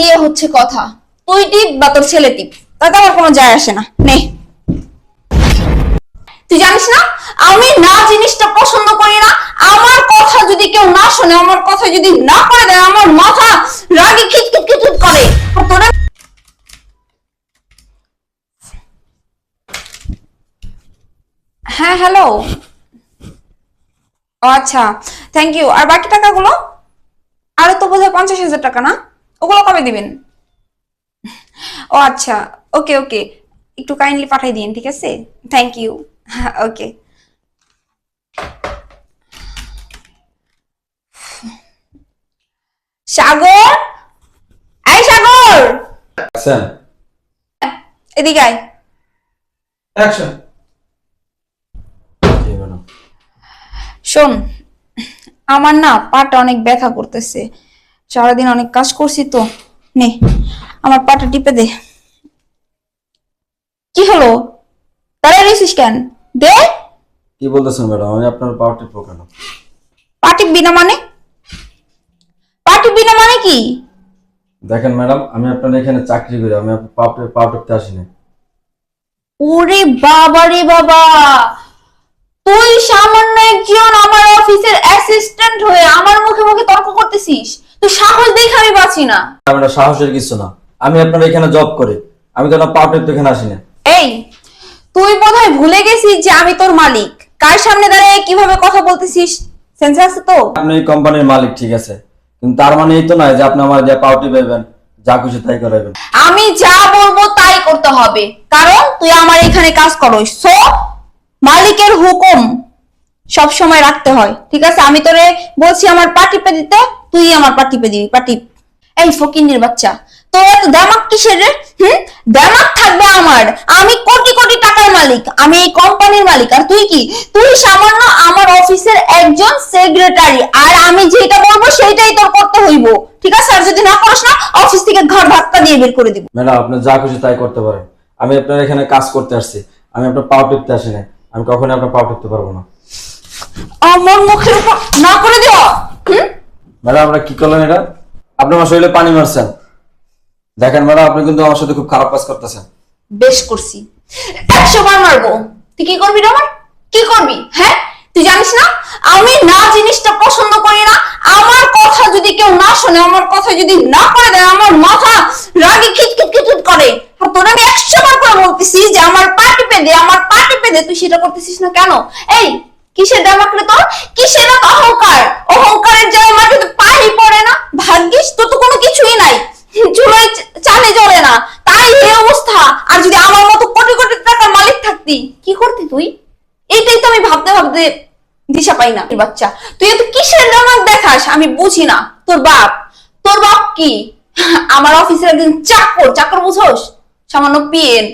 দিয়ে হচ্ছে কথা। তুই টিপ বা তোর ছেলে টিপ। তাতে আমার কোনো যায় আসে না। নে। তুই জানিস না? আমি না জিনিসটা পছন্দ করি না, আমার কথা যদি কেউ না শোনে, আমার কথা যদি না করে দেয়, আমার মাথা রাগে খিটখিট খিটখিট করে। হ্যাঁ হ্যালো। আচ্ছা থ্যাংক ইউ আর বাকি টাকাগুলো? আরও তো বোধহয় পঞ্চাশ হাজার টাকা না? ওগুলো কবে দিবেন? ও আচ্ছা ওকে ওকে। একটু কাইন্ডলি পাঠিয়ে দিন ঠিক আছে? Thank you okay. সাগর? এই সাগর! অ্যাকশন এদিকে আয়। অ্যাকশন শোন আমার না পাটা অনেক ব্যথা করতেছে। সারাদিন অনেক কাজ করছি তো। নে আমার পাটা টিপে দে। কি হলো? দাঁড়াই রয়েছিস কেন? দে। কি বলতেছেন ম্যাডাম? আমি আপনার পাওয়ার টিপবো কেন? পা টিপবি না মানে? পা টিপবি না মানে কি? দেখেন ম্যাডাম আমি আপনার এখানে চাকরি করি আমি আপনার পা টিপ- পা টিপতে আসিনি। ওরে বাবা রে বাবা! তুই সামান্য একজন আমার অফিসের অ্যাসিস্ট্যান্ট হয়ে আমার মুখে মুখে তর্ক করতেছিস? সাহস দেখে আমি বাঁচি না। আমরা সাহসের কিছু না। আমি আপনার এখানে জব করি। আমি তো আপনার পা টিপতে এখানে আসিনি এই তুই বোধহয় ভুলে গেছিস যে আমি তোর মালিক। কার সামনে দাঁড়িয়ে কীভাবে কথা বলতেছিস? সেন্স আছে তো? আপনি এই কোম্পানির মালিক ঠিক আছে। কিন্তু তার মানে এই তো নয় যে আপনি আমার যে পাও টিপাইবেন যা খুশি তাই করাইবেন আমি যা বলব তাই করতে হবে। কারণ তুই আমার এখানে কাজ করস। সো মালিকের হুকুম। সব সময় রাখতে হয়, ঠিক আছে? আমি তোরে বলছি আমার পা টিপে দিতে তুই আমার পা টিপে দিবি পা টিপ এই ফকিন্নির বাচ্চা, তোর এত কিসের রে? হুম? দামাক থাকবে আমার। আমি কোটি কোটি টাকার মালিক, আমি এই কোম্পানির মালিক। আর তুই কি? তুই সামান্য আমার অফিসের একজন সেক্রেটারি, আর আমি যেটা বলব সেটাই তোর করতে হইব, ঠিক আছে? আর যদি না করিস না, অফিস থেকে ঘর ধাক্কা দিয়ে বের করে দিব। ম্যাডাম, আপনি যা খুশি তাই করতে পারেন। আমি আপনার এখানে কাজ করতে আসছি, আমি আপনার পাও টিপতে আসিনি আমি কখনোই আপনার পাও টিপতে পারব না। আমার মুখের উপর না করে দেওয়া। ম্যাডাম আপনারা কি করলেন এটা? আপনি আমার শরীরে পানি মারছেন। দেখেন ম্যাডাম আপনি কিন্তু আমার সাথে খুব খারাপ কাজ করতেছেন। বেশ করছি। একশো বার মারবো। তুই কি করবি রে কি করবি? হ্যাঁ? তুই জানিস না? আমি না জিনিসটা পছন্দ করি না। আমার কথা যদি কেউ না শোনে আমার কথা যদি না করে দেয় আমার মাথা রাগে খিটখিট খিটখিট করে। আর তোর আমি একশো বার করে বলতেছি যে আমার পা টিপে দে আমার পা টিপে দে তুই সেটা করতেছিস না কেন? এই কিসের দামাক রে তোর? কিসের অহংকার? অহংকারের জায়গায় মাটিতে পানি পড়ে না। ভাগ্যিস, তোর তো কোনো কিছুই নাই। চুলোয় চালে জ্বলে না। তাই এই অবস্থা। আর যদি আমার মতো কোটি কোটি টাকার মালিক থাকতি, কি করতি তুই? এইটাই তো আমি ভাবতে ভাবতে দিশা পাই না। বাচ্চা, তুই এত কিসের নামাক দেখাস? আমি বুঝি না। তোর বাপ তোর বাপ কি? আমার অফিসের একজন চাকর। চাকর বুঝোস? সামান্য পিএন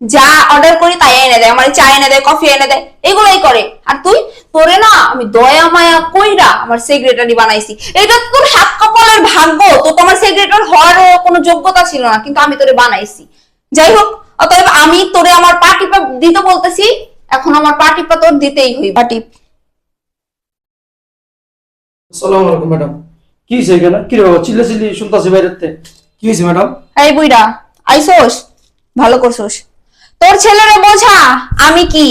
যা অর্ডার করি তাই এনে দেয় আমার চা এনে দেয় কফি এনে দেয় এগুলোই করে। আর তুই? তোরে না আমি দয়া মায়া কইরা আমার সেক্রেটারি বানাইছি। এটা তোর হাত কপালের ভাগ্য। তো তোমার সেক্রেটারি হওয়ারও কোনো যোগ্যতা ছিল না কিন্তু আমি তোরে বানাইছি। যাই হোক অতএব আমি তোরে আমার পাটিপা দিতে বলতেছি। এখন আমার পাটিপা তোর দিতেই হই পাটিপ আসসালামু আলাইকুম ম্যাডাম। কি হয়েছে এখানে? কি রে বাবা চিল্লা শুনতাছি বাইরেতে। কি হয়েছে ম্যাডাম? এই বুইরা আইসোস? ভালো করছোস। তোর ছেলেরে বোঝা? আমি কি?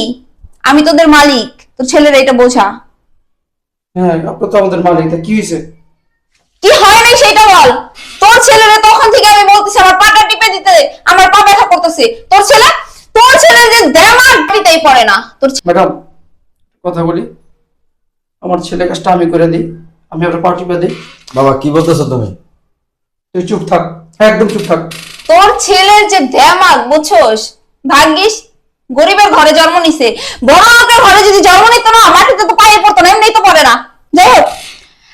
আমি তোদের মালিক। তোর ছেলের এটা বোঝা। হ্যাঁ আপনার তো আমাদের মালিক তা কি হয়েছে? কি হয় নাই সেটা বল। তোর ছেলেরে তখন থেকে আমি বলতেছি আমার পাটা টিপে দিতে আমার পা ব্যথা করতেছে। তোর ছেলে তোর ছেলে যে দেমাগ দিতেই পারে না। তোর ম্যাডাম কথা বলি। আমার ছেলে কাজটা আমি করে দিই। আমি আপনার পে দিই। বাবা কি বলতেছো তুমি? তুই চুপ থাক। হ্যাঁ একদম চুপ থাক। তোর ছেলের যে দেমাগ বুঝছোস? ভাগ্যিস গরিবের ঘরে জন্ম নিছে। বড় লোকের ঘরে যদি জন্ম নিত না মাটিতে তো পায়ে পড়তো না এমনি তো পড়ে না। যাই হোক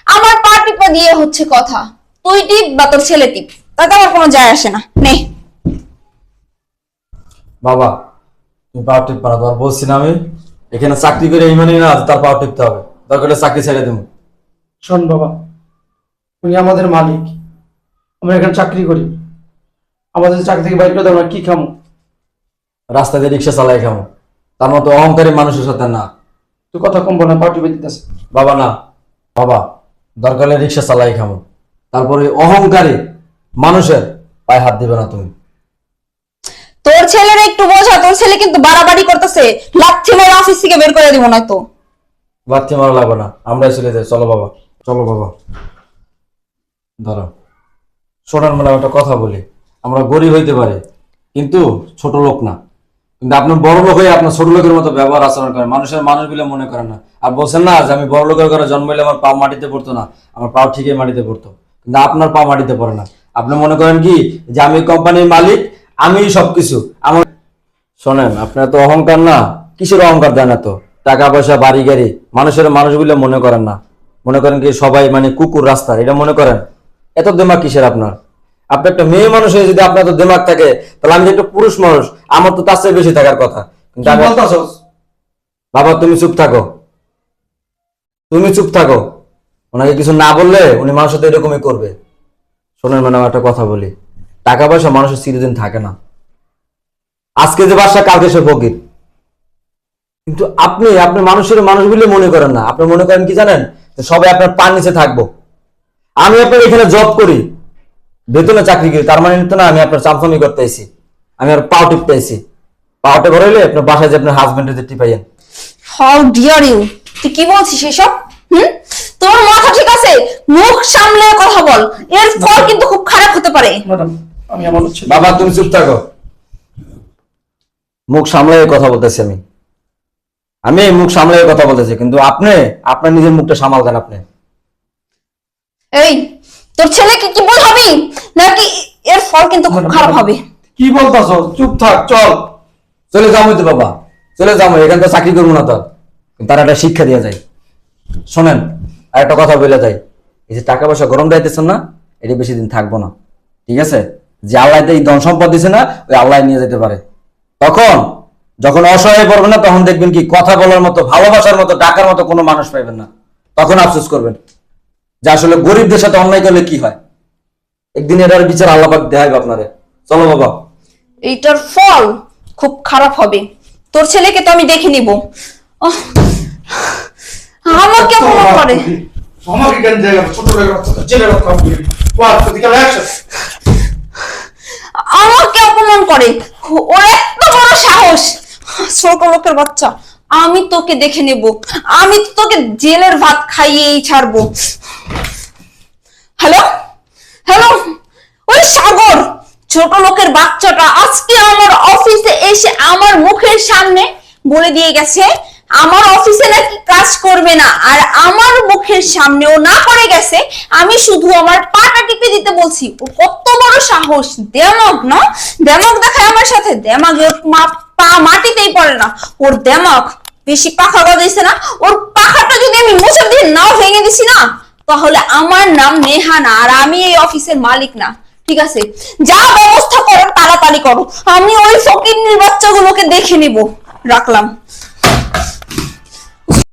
আমার পা টিপা দিয়ে হচ্ছে কথা। তুই টিপ বা তোর ছেলে টিপ তাতে আমার কোনো যায় আসে না। নে। বাবা তুমি পাও টিপ পারো তোমার বলছি না আমি এখানে চাকরি করে এই মানে না তার পাও টিপতে হবে। দরকার চাকরি ছেড়ে দেবো। শোন বাবা উনি আমাদের মালিক। আমরা এখানে চাকরি করি। আমাদের চাকরি থেকে বাইরে করে দেবো না কি খামো? রাস্তা দিয়ে রিক্সা চালাই খামো। তার মতো অহংকারী মানুষের সাথে না। তুই কথা কম বল না পার্টি পে দিতেছে। বাবা না বাবা দরকার হলে রিক্সা চালাই খামো। তারপরে অহংকারী মানুষের পায়ে হাত দিবে না তুমি। তোর ছেলের একটু বোঝা তোর ছেলে কিন্তু বাড়াবাড়ি করতেছে। লাথি মেরে অফিস থেকে বের করে দিব না তো বাচ্চা মারা লাগবে না আমরাই চলে যাই। চলো বাবা চলো বাবা। ধরো শোনার মানে একটা কথা বলি। আমরা গরিব হইতে পারি কিন্তু ছোট লোক না। কিন্তু আপনি বড় লোক হয়ে আপনার ছোট লোকের মতো ব্যবহার আচরণ করেন। মানুষের মানুষ বলে মনে করেন না। আর বলছেন না যে আমি বড় লোকের ঘরে জন্মাইলে আমার পা মাটিতে পড়তো না, আমার পা ঠিকই মাটিতে পড়তো। কিন্তু আপনার পা মাটিতে পড়ে না। আপনি মনে করেন কি যে আমি কোম্পানির মালিক, আমি সবকিছু। আমার শোনেন আপনার তো অহংকার না, কিসের অহংকার দেন এত? টাকা পয়সা, বাড়ি, গাড়ি, মানুষের মানুষ বলে মনে করেন না। মনে করেন কি সবাই মানে কুকুর রাস্তার এটা মনে করেন? এত দেমাগ কিসের আপনার? আপনি একটা মেয়ে মানুষ হয়ে যদি আপনার তো দেমাগ থাকে তাহলে আমি একটা পুরুষ মানুষ আমার তো তার চেয়ে বেশি থাকার কথা। বাবা তুমি চুপ থাকো। তুমি চুপ থাকো। ওনাকে কিছু না বললে উনি মানুষের সাথে এরকমই করবে। শোনেন মানে একটা কথা বলি। টাকা পয়সা মানুষের চিরদিন থাকে না। আজকে যে বাসা কালকে সে ফকির। কিন্তু আপনি আপনি মানুষের মানুষ বলে মনে করেন না। আপনি মনে করেন কি জানেন? সবাই আপনার পান নিচে থাকব। আমি আপনার এখানে জব করি। বেতনে চাকরি করি তার মানে তো না আমি আপনার চামচামি করতে আইছি। আমি আর পাও টিপতে আইছি। পাওয়াটা ঘরাইলে আপনার বাসায় যে আপনার হাজবেন্ডের যে টিপাইয়েন হাউ ডিয়ার ইউ তুই কি বলছিস এসব? হুম? তোর মাথা ঠিক আছে? মুখ সামলে কথা বল। এর ফল কিন্তু খুব খারাপ হতে পারে। ম্যাডাম আমি আমার বাবা তুমি চুপ থাকো। মুখ সামলাই কথা বলতেছি আমি। আমি মুখ সামলাই কথা বলতেছি কিন্তু আপনি আপনার নিজের মুখটা সামাল দেন আপনি। এই তোর ছেলেকে কি বোঝাবি নাকি এর ফল কিন্তু খুব খারাপ হবে? কি বলতাছস চুপ থাক, চল। চলে যাব তো বাবা। চলে যাব এখান তো চাকরি করব না তো। তার একটা শিক্ষা দেওয়া যায়। শোনেন, আর একটা কথা বলে যায় এই যে টাকা পয়সা গরম যাইতেছেন না, এটা বেশি দিন থাকব না। ঠিক আছে? যে আল্লাহ এই ধন সম্পদ দিছে না, ওই আল্লাহ নিয়ে যেতে পারে। তখন যখন অসহায় পড়বে না, তখন দেখবেন কি, কথা বলার মতো, ভালোবাসার মতো, ডাকার মতো কোনো মানুষ পাইবেন না। তখন আফসোস করবেন। যে আসলে গরিবদের সাথে অন্যায় করলে কি হয়? একদিন এটার বিচার আল্লাপাক দেখাইবে আপনারে। চলো বাবা। এইটার ফল খুব খারাপ হবে। তোর ছেলেকে তো আমি দেখে নিব। আহ, আমাকে অপমান করে? আমাকে কেন জায়গা ছোট লোকের জেলে রাখতে হবে ওয়াট অ্যাকশন আমাকে অপমান করে। ওর এত বড় সাহস। ছোট লোকের বাচ্চা। আমি তোকে দেখে নেব। আমি তোকে জেলের ভাত খাইয়েই ছাড়বো। হ্যালো হ্যালো ওই সাগর, ছোট লোকের বাচ্চাটা আজকে আমার অফিসে এসে আমার মুখের সামনে বলে দিয়ে গেছে, আমার অফিসে নাকি কাজ করবে না, আর আমার মুখের সামনে ও না করে গেছে, আমি শুধু আমার পাটা টিপে দিতে বলছি। কত বড় সাহস দেমক না? দেমক দেখায় আমার সাথে। দেমাগ পা মাটিতেই পড়ে না। ওর দেমক বেশি পাখা গজাইছে না? ওর পাখাটা যদি আমি মুছে দিয়ে নাও ভেঙে দিছি না, তাহলে আমার নাম নেহা না আর আমি এই অফিসের মালিক না। ঠিক আছে? যা ব্যবস্থা করো, তাড়াতাড়ি করো। আমি ওই ফকির বাচ্চাগুলোকে দেখে নিব। রাখলাম।